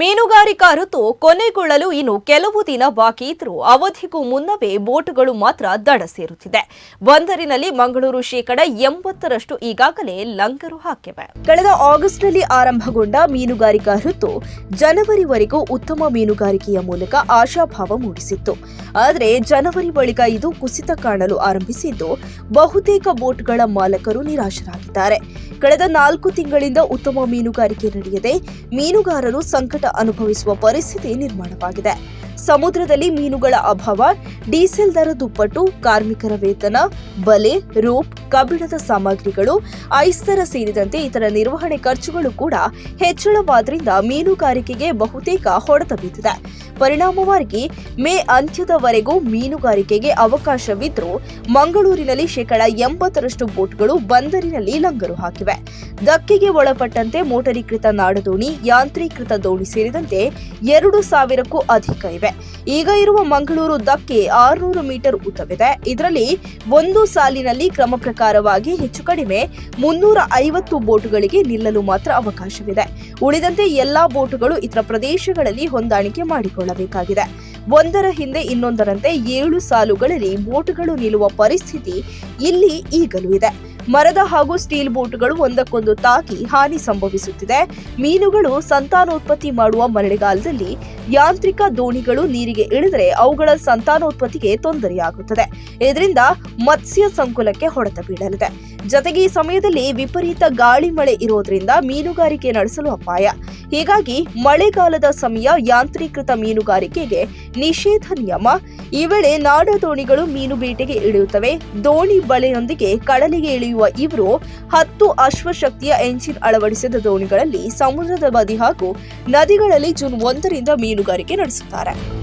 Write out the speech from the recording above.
ಮೀನುಗಾರಿಕಾ ಋತು ಕೊನೆಗೊಳ್ಳಲು ಇನ್ನು ಕೆಲವು ದಿನ ಬಾಕಿ ಇದ್ರೂ ಅವಧಿಗೂ ಮುನ್ನವೇ ಬೋಟ್ಗಳು ಮಾತ್ರ ದಡ ಸೇರುತ್ತಿದೆ. ಬಂದರಿನಲ್ಲಿ ಮಂಗಳೂರು ಶೇಕಡ ಎಂಬತ್ತರಷ್ಟು ಈಗಾಗಲೇ ಲಂಗರು ಹಾಕಿವೆ. ಕಳೆದ ಆಗಸ್ಟ್ನಲ್ಲಿ ಆರಂಭಗೊಂಡ ಮೀನುಗಾರಿಕಾ ಋತು ಜನವರಿವರೆಗೂ ಉತ್ತಮ ಮೀನುಗಾರಿಕೆಯ ಮೂಲಕ ಆಶಾಭಾವ ಮೂಡಿಸಿತ್ತು. ಆದರೆ ಜನವರಿ ಬಳಿಕ ಇದು ಕುಸಿತ ಕಾಣಲು ಆರಂಭಿಸಿದ್ದು, ಬಹುತೇಕ ಬೋಟ್ಗಳ ಮಾಲಕರು ನಿರಾಶರಾಗಿದ್ದಾರೆ. ಕಳೆದ ನಾಲ್ಕು ತಿಂಗಳಿಂದ ಉತ್ತಮ ಮೀನುಗಾರಿಕೆ ನಡೆಯದೆ, ಮೀನುಗಾರರು ಸಂಕಟ ಅನುಭವಿಸುವ ಪರಿಸ್ಥಿತಿ ನಿರ್ಮಾಣವಾಗಿದೆ. ಸಮುದ್ರದಲ್ಲಿ ಮೀನುಗಳ ಅಭಾವ, ಡೀಸೆಲ್ ದರ ದುಪ್ಪಟ್ಟು, ಕಾರ್ಮಿಕರ ವೇತನ, ಬಲೆ, ರೂಪ್, ಕಬ್ಬಿಣದ ಸಾಮಗ್ರಿಗಳು ಐಸ್ ದರ ಸೇರಿದಂತೆ ಇತರ ನಿರ್ವಹಣೆ ಖರ್ಚುಗಳು ಕೂಡ ಹೆಚ್ಚಳವಾದ್ರಿಂದ ಮೀನುಗಾರಿಕೆಗೆ ಬಹುತೇಕ ಹೊಡೆತ ಬಿದ್ದಿದೆ ಪರಿಣಾಮವಾಗಿ ಮೇ ಅಂತ್ಯದವರೆಗೂ ಮೀನುಗಾರಿಕೆಗೆ ಅವಕಾಶವಿದ್ದರೂ ಮಂಗಳೂರಿನಲ್ಲಿ ಶೇಕಡ ಎಂಬತ್ತರಷ್ಟು ಬೋಟ್ಗಳು ಬಂದರಿನಲ್ಲಿ ಲಂಗರು ಹಾಕಿವೆ. ಧಕ್ಕೆಗೆ ಒಳಪಟ್ಟಂತೆ ಮೋಟರೀಕೃತ ನಾಡದೋಣಿ, ಯಾಂತ್ರೀಕೃತ ದೋಣಿ ಸೇರಿದಂತೆ ಎರಡು ಸಾವಿರಕ್ಕೂ ಅಧಿಕ ಇವೆ. ಈಗ ಇರುವ ಮಂಗಳೂರು ದಕ್ಕೆ ಆರುನೂರು ಮೀಟರ್ ಉದ್ದವಿದೆ. ಇದರಲ್ಲಿ ಒಂದು ಸಾಲಿನಲ್ಲಿ ಕ್ರಮ ಪ್ರಕಾರವಾಗಿ ಹೆಚ್ಚು ಕಡಿಮೆ ಮುನ್ನೂರ ಐವತ್ತು ಬೋಟುಗಳಿಗೆ ನಿಲ್ಲಲು ಮಾತ್ರ ಅವಕಾಶವಿದೆ. ಉಳಿದಂತೆ ಎಲ್ಲಾ ಬೋಟುಗಳು ಇತರ ಪ್ರದೇಶಗಳಲ್ಲಿ ಹೊಂದಾಣಿಕೆ ಮಾಡಿಕೊಳ್ಳಬೇಕಾಗಿದೆ. ಒಂದರ ಹಿಂದೆ ಇನ್ನೊಂದರಂತೆ ಏಳು ಸಾಲುಗಳಲ್ಲಿ ಬೋಟುಗಳು ನಿಲ್ಲುವ ಪರಿಸ್ಥಿತಿ ಇಲ್ಲಿ ಈಗಲೂ ಇದೆ. ಮರದ ಹಾಗೂ ಸ್ಟೀಲ್ ಬೋಟ್ಗಳು ಒಂದಕ್ಕೊಂದು ತಾಕಿ ಹಾನಿ ಸಂಭವಿಸುತ್ತಿದೆ. ಮೀನುಗಳು ಸಂತಾನೋತ್ಪತ್ತಿ ಮಾಡುವ ಮಳೆಗಾಲದಲ್ಲಿ ಯಾಂತ್ರಿಕ ದೋಣಿಗಳು ನೀರಿಗೆ ಇಳಿದರೆ ಅವುಗಳ ಸಂತಾನೋತ್ಪತ್ತಿಗೆ ತೊಂದರೆಯಾಗುತ್ತದೆ. ಇದರಿಂದ ಮತ್ಸ್ಯ ಸಂಕುಲಕ್ಕೆ ಹೊಡೆತ ಬೀಳಲಿದೆ. ಜೊತೆಗೆ ಈ ಸಮಯದಲ್ಲಿ ವಿಪರೀತ ಗಾಳಿ ಮಳೆ ಇರೋದ್ರಿಂದ ಮೀನುಗಾರಿಕೆ ನಡೆಸಲು ಅಪಾಯ. ಹೀಗಾಗಿ ಮಳೆಗಾಲದ ಸಮಯ ಯಾಂತ್ರೀಕೃತ ಮೀನುಗಾರಿಕೆಗೆ ನಿಷೇಧ ನಿಯಮ. ಈ ವೇಳೆ ನಾಡ ದೋಣಿಗಳು ಮೀನು ಬೇಟೆಗೆ ಇಳಿಯುತ್ತವೆ. ದೋಣಿ ಬಳೆಯೊಂದಿಗೆ ಕಡಲಿಗೆ ಇಳಿಯುವ ಇವರು ಹತ್ತು ಅಶ್ವಶಕ್ತಿಯ ಎಂಜಿನ್ ಅಳವಡಿಸಿದ ದೋಣಿಗಳಲ್ಲಿ ಸಮುದ್ರದ ಬದಿ ಹಾಗೂ ನದಿಗಳಲ್ಲಿ ಜೂನ್ ಒಂದರಿಂದ ಮೀನುಗಾರಿಕೆ ನಡೆಸುತ್ತಾರೆ.